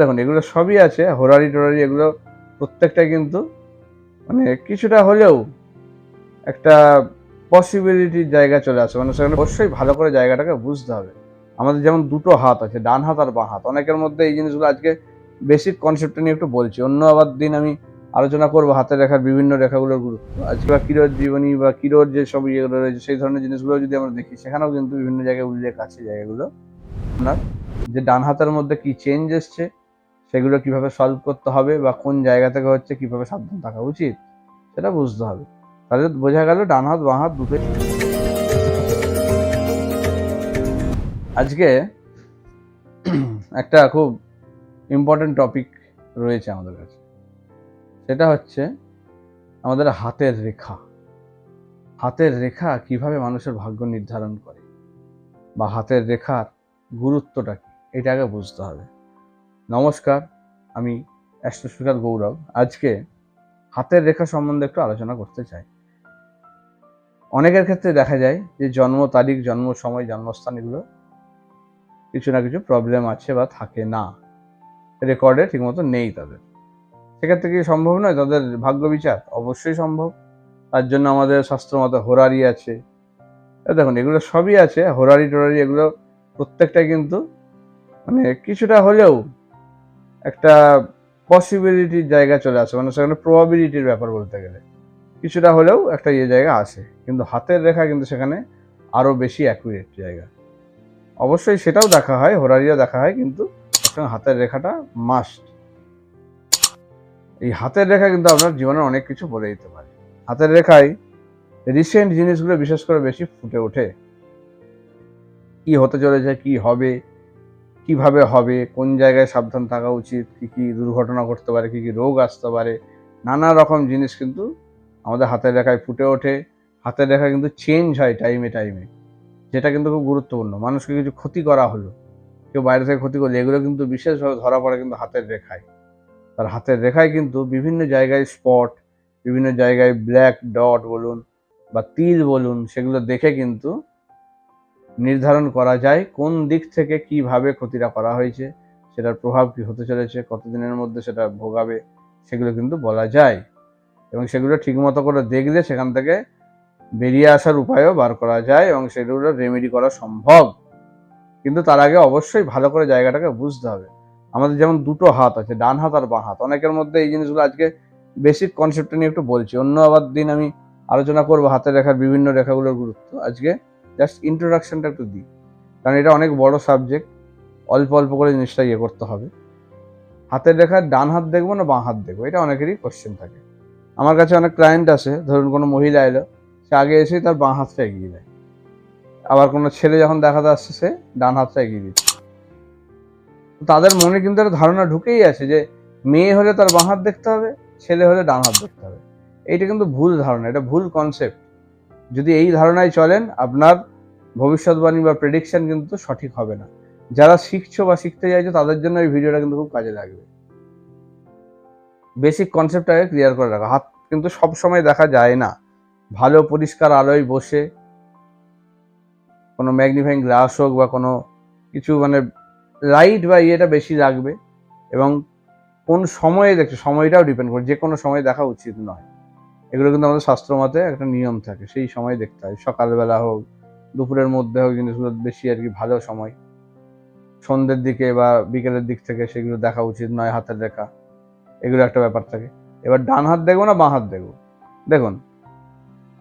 দেখুন, এগুলো সবই আছে, হোরারি টোরারি, এগুলো প্রত্যেকটা কিন্তু মানে কিছুটা হলেও একটা পসিবিলিটির জায়গা চলে আসে। মানে সেখানে অবশ্যই ভালো করে জায়গাটাকে বুঝতে হবে। আমাদের যেমন দুটো হাত আছে, ডান হাত আর বাঁ হাত। অনেকের মধ্যে এই জিনিসগুলো আজকে বেসিক কনসেপ্ট নিয়ে একটু বলছি। অন্য আবার দিন আমি আলোচনা করব হাতের রেখার বিভিন্ন রেখাগুলোর গুরুত্ব। আজকে বা কিরোর জীবনী বা কিরোর যে সব ইয়েগুলো রয়েছে, সেই ধরনের জিনিসগুলো যদি আমরা দেখি, সেখানেও কিন্তু বিভিন্ন জায়গায় উল্লেখ আছে জায়গাগুলো। আপনার যে ডান হাতের মধ্যে কি চেঞ্জ এসছে সেগুলো কীভাবে সলভ করতে হবে বা কোন জায়গা থেকে হচ্ছে কীভাবে সাবধান থাকা উচিত, সেটা বুঝতে হবে। তাহলে বোঝা গেল ডান হাত, বাঁ হাত দুটোই। আজকে একটা খুব ইম্পর্টেন্ট টপিক রয়েছে আমাদের কাছে। সেটা হচ্ছে আমাদের হাতের রেখা। হাতের রেখা কীভাবে মানুষের ভাগ্য নির্ধারণ করে বা হাতের রেখার গুরুত্বটা কি, এটা আগে বুঝতে হবে। নমস্কার, আমি অ্যাস্ট্রোস্পিকার গৌরব। আজকে হাতের রেখা সম্বন্ধে একটু আলোচনা করতে চাই। অনেকের ক্ষেত্রে দেখা যায় যে জন্ম তারিখ, জন্ম সময়, জন্মস্থান এগুলো কিছু না কিছু প্রবলেম আছে বা থাকে না। রেকর্ডে ঠিকমতো নেই তাদের। সেক্ষেত্রে কি সম্ভব নয়? তাদের ভাগ্য বিচার অবশ্যই সম্ভব। তার জন্য আমাদের শাস্ত্র মতো হোরারি আছে। দেখুন, এগুলো সবই আছে। হোরারি টোরারি এগুলো প্রত্যেকটাই কিন্তু মানে কিছুটা হলেও একটা পসিবিলিটির জায়গা চলে আসে। মানে সেখানে প্রবাবিলিটির ব্যাপার বলতে গেলে। কিছুটা হলেও একটা ইয়ে জায়গা আসে। কিন্তু হাতের রেখা কিন্তু সেখানে আরও বেশি অ্যাকুরেট জায়গা। অবশ্যই সেটাও দেখা হয় হোরারিও দেখা হয়, কিন্তু তার হাতের রেখাটা মাস্ট এই হাতের রেখা কিন্তু আপনার জীবনে অনেক কিছু বলে দিতে পারে। হাতের রেখায় রিসেন্ট জিনিসগুলো বিশেষ করে বেশি ফুটে ওঠে। কি হতে চলেছে, কি হবে কীভাবে হবে, কোন জায়গায় সাবধান থাকা উচিত, কি কি দুর্ঘটনা ঘটতে পারে, কি কি রোগ আসতে পারে, নানা রকম জিনিস কিন্তু আমাদের হাতের রেখায় ফুটে ওঠে। হাতের রেখা কিন্তু চেঞ্জ হয় টাইমে টাইমে যেটা কিন্তু খুব গুরুত্বপূর্ণ। মানুষকে কিছু ক্ষতি করা হলো, কেউ বাইরে থেকে ক্ষতি করলে, এগুলো কিন্তু বিশেষভাবে ধরা পড়ে কিন্তু হাতের রেখায়। তার হাতের রেখায় কিন্তু বিভিন্ন জায়গায় স্পট বিভিন্ন জায়গায় ব্ল্যাক ডট বলুন বা তিল বলুন, সেগুলো দেখে কিন্তু নির্ধারণ করা যায় কোন দিক থেকে কীভাবে ক্ষতিটা করা হয়েছে, সেটার প্রভাব কি হতে চলেছে, কতদিনের মধ্যে সেটা ভোগাবে, সেগুলো কিন্তু বলা যায়। এবং সেগুলো ঠিকমতো করে দেখলে সেখান থেকে বেরিয়ে আসার উপায়ও বার করা যায় এবং সেগুলো রেমেডি করা সম্ভব। কিন্তু তার আগে অবশ্যই ভালো করে জায়গাটাকে বুঝতে হবে। আমাদের যেমন দুটো হাত আছে, ডান হাত আর বাঁ হাত। অনেকের মধ্যে এই জিনিসগুলো আজকে বেসিক কনসেপ্ট নিয়ে একটু বলছি। অন্য আবার দিন আমি আলোচনা করব হাতের রেখার বিভিন্ন রেখাগুলোর গুরুত্ব আজকে। জাস্ট ইন্ট্রোডাকশনটা একটু দিই। কারণ এটা অনেক বড় সাবজেক্ট অল্প অল্প করে জিনিসটা ইয়ে করতে হবে। হাতের রেখার ডান হাত দেখব না বাঁ হাত দেখব? এটা অনেকেরই কোশ্চেন থাকে। আমার কাছে অনেক ক্লায়েন্ট আছে, ধরুন কোনো মহিলা এলো, সে আগে এসেই তার বাঁ হাতটা এগিয়ে দেয়। আবার কোনো ছেলে যখন দেখাতে আসছে সে ডান হাতটা এগিয়ে দিচ্ছে। তাদের মনে কিন্তু একটা ধারণা ঢুকেই আছে যে, মেয়ে হলে তার বাঁ হাত দেখতে হবে, ছেলে হলে ডান হাত দেখতে হবে। এইটা কিন্তু ভুল ধারণা, এটা ভুল কনসেপ্ট যদি এই ধারণায় চলেন, আপনার ভবিষ্যৎবাণী বা প্রেডিকশন কিন্তু সঠিক হবে না। যারা শিখছো বা শিখতে চাইছো, তাদের জন্য এই ভিডিওটা কিন্তু খুব কাজে লাগবে। বেসিক কনসেপ্টটাকে ক্লিয়ার করে রাখা। হাত কিন্তু সব সময় দেখা যায় না। ভালো পরিষ্কার আলোয় বসে, কোনো ম্যাগনিফাইং গ্লাস হোক বা কোনো কিছু মানে লাইট বা ইয়েটা বেশি লাগবে এবং কোন সময়ে দেখছ, সময়টাও ডিপেন্ড করে যে কোনো সময় দেখা উচিত নয়। এগুলো কিন্তু আমাদের শাস্ত্র মতে একটা নিয়ম থাকে, সেই সময় দেখতে হয়। সকালবেলা হোক, দুপুরের মধ্যে হোক, জিনিসগুলো বেশি আর কি ভালো সময়। সন্ধ্যের দিকে বা বিকেলের দিক থেকে সেগুলো দেখা উচিত, নয় হাতের রেখা। এগুলো একটা ব্যাপার থাকে। এবার ডান হাত দেখব না বাঁ হাত দেখব? দেখুন,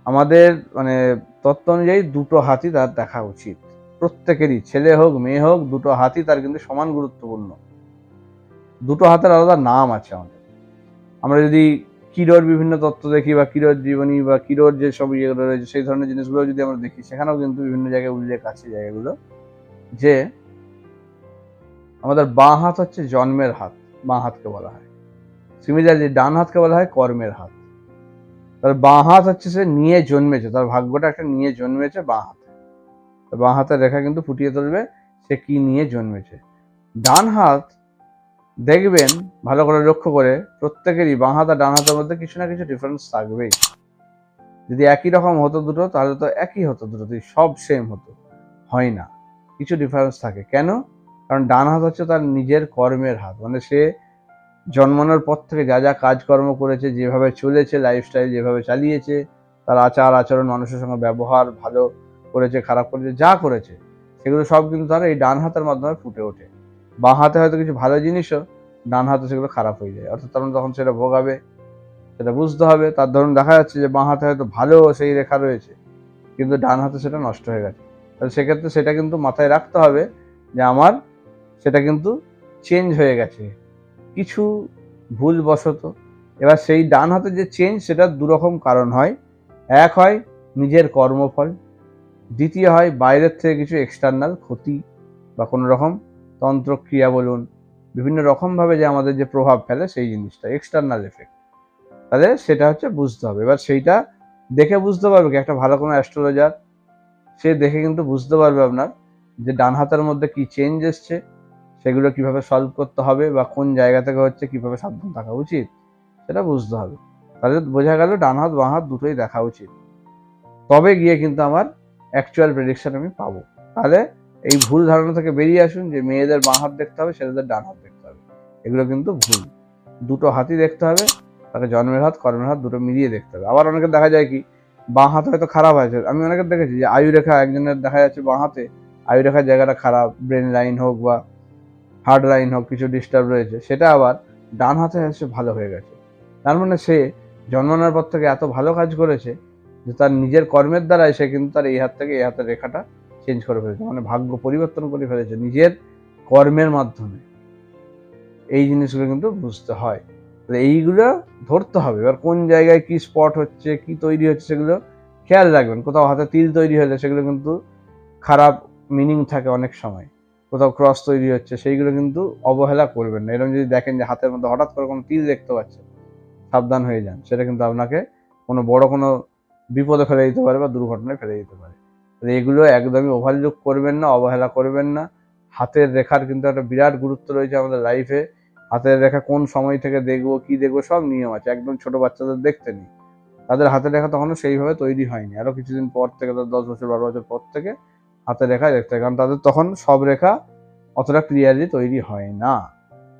আমাদের মানে তত্ত্ব অনুযায়ী দুটো হাতই তার দেখা উচিত। প্রত্যেকেরই, ছেলে হোক, মেয়ে হোক, দুটো হাতই তার কিন্তু সমান গুরুত্বপূর্ণ। দুটো হাতের আলাদা নাম আছে আমাদের। আমরা যদি কিরোর বিভিন্ন তত্ত্ব দেখি বা কিরোর জীবনী বা কিরোর যে সব ইয়েগুলো রয়েছে, সেই ধরনের জিনিসগুলো যদি আমরা দেখি, সেখানেও কিন্তু বিভিন্ন জায়গায় উল্লেখ আছে জায়গাগুলো, যে আমাদের বাঁ হাত হচ্ছে জন্মের হাত, বাঁ হাতকে বলা হয়। সিমিলারলি ডান হাতকে বলা হয় কর্মের হাত। তার বাঁ হাত হচ্ছে সে নিয়ে জন্মেছে, তার ভাগ্যটা একটা নিয়ে জন্মেছে বাঁ হাতে। বাঁ হাতের রেখা কিন্তু ফুটিয়ে তুলবে, সে কি নিয়ে জন্মেছে। ডান হাত দেখবেন, ভালো করে লক্ষ্য করে প্রত্যেকেরই বাঁ হাত ডান হাতের মধ্যে কিছু না কিছু ডিফারেন্স থাকবেই। যদি একই রকম হতো দুটো, তাহলে তো একই হতো দুটোতেই সব সেম হতো, হয় না। কিছু ডিফারেন্স থাকে। কেন? কারণ ডান হাত হচ্ছে তার নিজের কর্মের হাত। মানে সে জন্মানোর পর থেকে যা যা কাজকর্ম করেছে, যেভাবে চলেছে লাইফস্টাইল যেভাবে চালিয়েছে, তার আচার, আচরণ, মানুষের সঙ্গে ব্যবহার, ভালো করেছে, খারাপ করেছে, যা করেছে, সেগুলো সব কিন্তু তার এই ডান হাতের মাধ্যমে ফুটে ওঠে। বাঁ হাতে হয়তো কিছু ভালো জিনিসও ডান হাতে সেগুলো খারাপ হয়ে যায়। অর্থাৎ তখন তখন সেটা ভোগাবে, সেটা বুঝতে হবে। তার ধরুন দেখা যাচ্ছে যে বাঁ হাতে হয়তো ভালো সেই রেখা রয়েছে, কিন্তু ডান হাতে সেটা নষ্ট হয়ে গেছে। তাহলে সেক্ষেত্রে সেটা কিন্তু মাথায় রাখতে হবে যে আমার সেটা কিন্তু চেঞ্জ হয়ে গেছে। কিছু ভুলবশত এবার সেই ডান হাতে যে চেঞ্জ সেটা দুরকম কারণ হয়। এক হয় নিজের কর্মফল, দ্বিতীয় হয় বাইরের থেকে কিছু এক্সটার্নাল ক্ষতি বা কোনো রকম তন্ত্রক্রিয়া বলুন, বিভিন্ন রকমভাবে যে আমাদের যে প্রভাব ফেলে সেই জিনিসটা এক্সটার্নাল এফেক্ট তাহলে সেটা হচ্ছে বুঝতে হবে। এবার সেইটা দেখে বুঝতে পারবে কি? একটা ভালো কোনো অ্যাস্ট্রোলজার সে দেখে কিন্তু বুঝতে পারবে আপনার যে ডান হাতের মধ্যে কি চেঞ্জ এসছে, সেগুলো কীভাবে সলভ করতে হবে বা কোন জায়গা থেকে হচ্ছে কীভাবে সাবধান থাকা উচিত, সেটা বুঝতে হবে। তাহলে বোঝা গেল ডান হাত, বাঁ হাত দুটোই দেখা উচিত। তবে গিয়ে কিন্তু আমার অ্যাকচুয়াল প্রেডিকশন আমি পাবো। তাহলে এই ভুল ধারণা থেকে বেরিয়ে আসুন যে মেয়েদের বাঁ হাত দেখতে হবে, ছেলেদের ডান হাত দেখতে হবে। এগুলো কিন্তু ভুল। দুটো হাতই দেখতে হবে, তাকে জন্মের হাত, কর্মের হাত দুটো মিলিয়ে দেখতে হবে। আবার অনেকে দেখা যায় কি, বাঁ হাত হয়তো খারাপ হয়েছে আমি অনেকের দেখেছি যে আয়ু রেখা একজনের দেখা যাচ্ছে বাঁ হাতে আয়ু রেখার জায়গাটা খারাপ, ব্রেন লাইন হোক বা হার্ট লাইন হোক, কিছু ডিস্টার্ব রয়েছে। সেটা আবার ডান হাতে এসে ভালো হয়ে গেছে। তার মানে সে জন্মানোর পর থেকে এত ভালো কাজ করেছে যে তার নিজের কর্মের দ্বারাই সে কিন্তু তার এই হাত থেকে, এই হাতের রেখাটা চেঞ্জ করে ফেলেছে মানে ভাগ্য পরিবর্তন করে ফেলেছে নিজের কর্মের মাধ্যমে। এই জিনিসগুলো কিন্তু বুঝতে হয়। এইগুলো ধরতে হবে। এবার কোন জায়গায় কি স্পট হচ্ছে, কি তৈরি হচ্ছে সেগুলো খেয়াল রাখবেন। কোথাও হাতে তিল তৈরি হলে সেগুলো কিন্তু খারাপ মিনিং থাকে অনেক সময়। কোথাও ক্রস তৈরি হচ্ছে, সেইগুলো কিন্তু অবহেলা করবেন না। এরকম যদি দেখেন যে হাতের মধ্যে হঠাৎ করে কোনো তিল দেখতে পাচ্ছেন সাবধান হয়ে যান। সেটা কিন্তু আপনাকে কোনো বড় কোনো বিপদে ফেলে দিতে পারে বা দুর্ঘটনায় ফেলে দিতে পারে। এগুলো একদমই ওভারলুক করবেন না, অবহেলা করবেন না। হাতের রেখার কিন্তু একটা বিরাট গুরুত্ব রয়েছে আমাদের লাইফে হাতের রেখা কোন সময় থেকে দেখব, কি দেখব, সব নিয়ম আছে। একদম ছোট বাচ্চাদের দেখতে নেই। তাদের হাতের রেখা তখনও সেইভাবে তৈরি হয়নি। আরও কিছুদিন পর থেকে, তাদের দশ বছর, বারো বছর পর থেকে হাতের রেখা দেখতে কারণ তাদের তখন সব রেখা অতটা ক্লিয়ারলি তৈরি হয় না।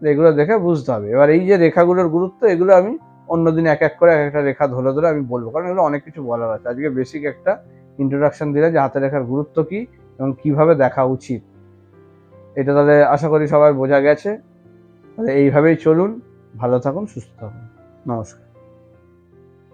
এগুলো দেখে বুঝতে হবে। এবার এই যে রেখাগুলোর গুরুত্ব, এগুলো আমি অন্যদিন এক এক করে এক একটা রেখা ধরে ধরে আমি বলব। কারণ এগুলো অনেক কিছু বলার আছে। আজকে বেসিক একটা ইন্ট্রোডাকশন দিলে যে হাতে রেখার গুরুত্ব কি এবং কীভাবে দেখা উচিত। এটা তাহলে আশা করি সবাই বোঝা গেছে। তাহলে এইভাবেই চলুন। ভালো থাকুন, সুস্থ থাকুন। নমস্কার।